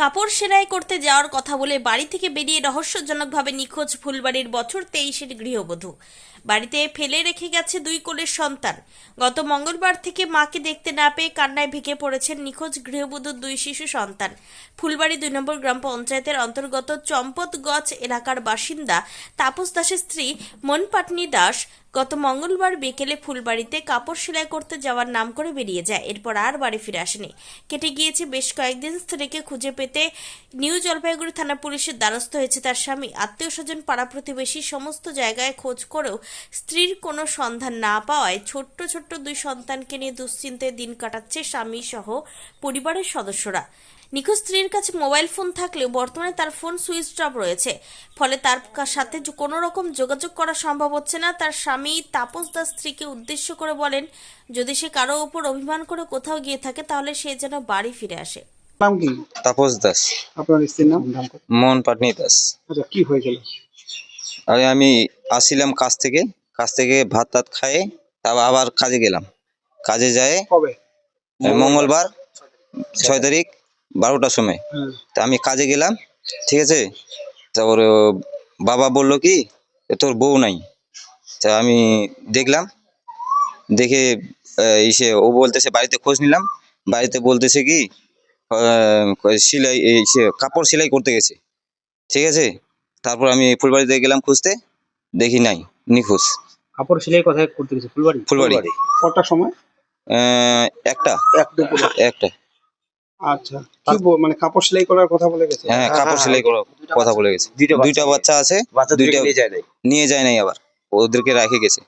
কাপড় সেলাই করতে যাওয়ার কথা বলে বাড়ি থেকে বেরিয়ে রহস্যজনকভাবে নিখোঁজ ফুলবাড়ির বছর তেইশের গৃহবধূ। বাড়িতে ফেলে রেখে গেছে দুই কোলের সন্তান। গত মঙ্গলবার থেকে মাকে দেখতে না পেয়ে কান্নায় ভেঙে পড়েছেন নিখোঁজ গৃহবধূর দুই শিশু সন্তান। ফুলবাড়ি দুই নম্বর গ্রাম পঞ্চায়েতের অন্তর্গত চম্পতগঞ্জ এলাকার বাসিন্দা তাপস দাসের স্ত্রী মনপাটনি দাস গত মঙ্গলবার বিকেলে ফুলবাড়িতে কাপড় সেলাই করতে যাওয়ার নাম করে বেরিয়ে যায়। এরপর আর বাড়ি ফিরে আসেনি। কেটে গিয়েছে বেশ কয়েকদিন স্ত্রীকে খুঁজে পেতে নিউ জলপাইগুড়ি থানা পুলিশের দ্বারস্থ হয়েছে তার স্বামী। আত্মীয় স্বজন, পাড়া প্রতিবেশী সমস্ত জায়গায় খোঁজ করেও স্ত্রীর কোনো সন্ধান না পাওয়ায় ছোট্ট ছোট্ট দুই সন্তানকে নিয়ে দুশ্চিন্তায় দিন কাটাচ্ছে স্বামী সহ পরিবারের সদস্যরা। নিখোঁজ স্ত্রীর কাছে মোবাইল ফোন থাকলেও বর্তমানে তার ফোন সুইচ অফ রয়েছে। ফলে তার সাথে যে কোনো রকম যোগাযোগ করা সম্ভব হচ্ছে না। তার স্বামী তাপস দাস স্ত্রীকে উদ্দেশ্য করে বলেন যদি সে কারও ওপর অভিমান করে কোথাও গিয়ে থাকে তাহলে সে যেন বাড়ি ফিরে আসে। নাম কি? তাপস দাস। আপনার স্ত্রীর নাম? মোহন পাটনি দাস। আচ্ছা কি হয়েছিল? আরে আমি আসছিলাম কাজ থেকে। কাজ থেকে ভাত টাত খায়ে তারপর আবার কাজে গেলাম। কাজে যায় কবে? মঙ্গলবার ছয় তারিখ। বারোটার সময়। হ্যাঁ। তা আমি কাজে গেলাম ঠিক আছে? তারপর বাবা বলল কি তোর বউ নাই। তা আমি দেখলাম দেখে ইসে ও বলতেছে বাড়িতে খোঁজ নিলাম। বাড়িতে বলতেছে কি সেলাই সে কাপড় সেলাই করতে গেছে। ঠিক আছে? তারপর আমি ফুলবাড়িতে গেলাম খুঁজতে দেখি নাই নিখোঁজ। কাপড় সেলাই কোথায় করতে গেছে? ফুলবাড়ি? ফুলবাড়ি। কটার সময়? আহ, একটা। একটা। আচ্ছা কি মানে কাপড় সেলাই করার কথা বলে গেছে? হ্যাঁ কাপড় সেলাই করার কথা বলে গেছে। দুইটা দুইটা বাচ্চা আছে দুইটা নিয়ে যায় নাই। আবার। ওদেরকে রেখে গেছে।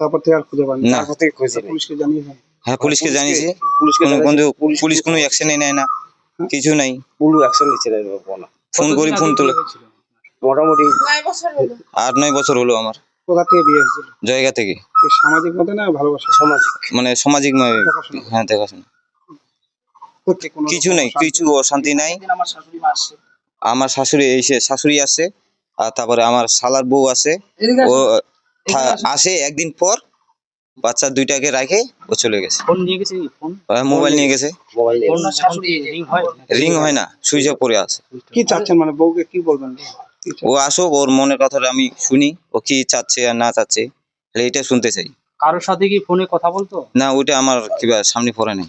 তারপর থেকে আর খুঁজে পাননি। তারপর থেকে খুঁজে পুলিশকে জানিয়েছেন হ্যাঁ পুলিশকে জানিয়েছি। কোনো কোনো পুলিশ কোনো অ্যাকশনই নেয় না। কিছু নাই। পুলু অ্যাকশন নিচ্ছে না ফোন করি ফোন তুলে। মোটামুটি আট নয় বছর হলো আমার। কোথা থেকে বিয়ে হয়েছিল? জায়গা থেকে। সামাজিক মতে না ভালোবাসা? সামাজিক। মানে সামাজিক নয় হ্যাঁ দেখাশোনা। কিছু নেই কিছু অশান্তি নাই। আমার শাশুড়ি এসে শাশুড়ি আসে আর তারপরে আমার শালার বউ আছে। ও আসে একদিন পর বাচ্চা দুইটাকে রাখে ও চলে গেছে। ফোন নিয়ে গেছে মোবাইল নিয়ে গেছে। মোবাইল ফোন শাশুড়ি রিং হয় না? সুইচ অফ করে আছে। কি চাচ্ছেন মানে বউকে কি বলবেন? ও আসুক ওর মনের কথাটা আমি শুনি ও কি চাচ্ছে আর না চাচ্ছে এটা শুনতে চাই। কারোর সাথে কি ফোনে কথা বলতো? না ওইটা আমার কিবা সামনে পড়ে নেই।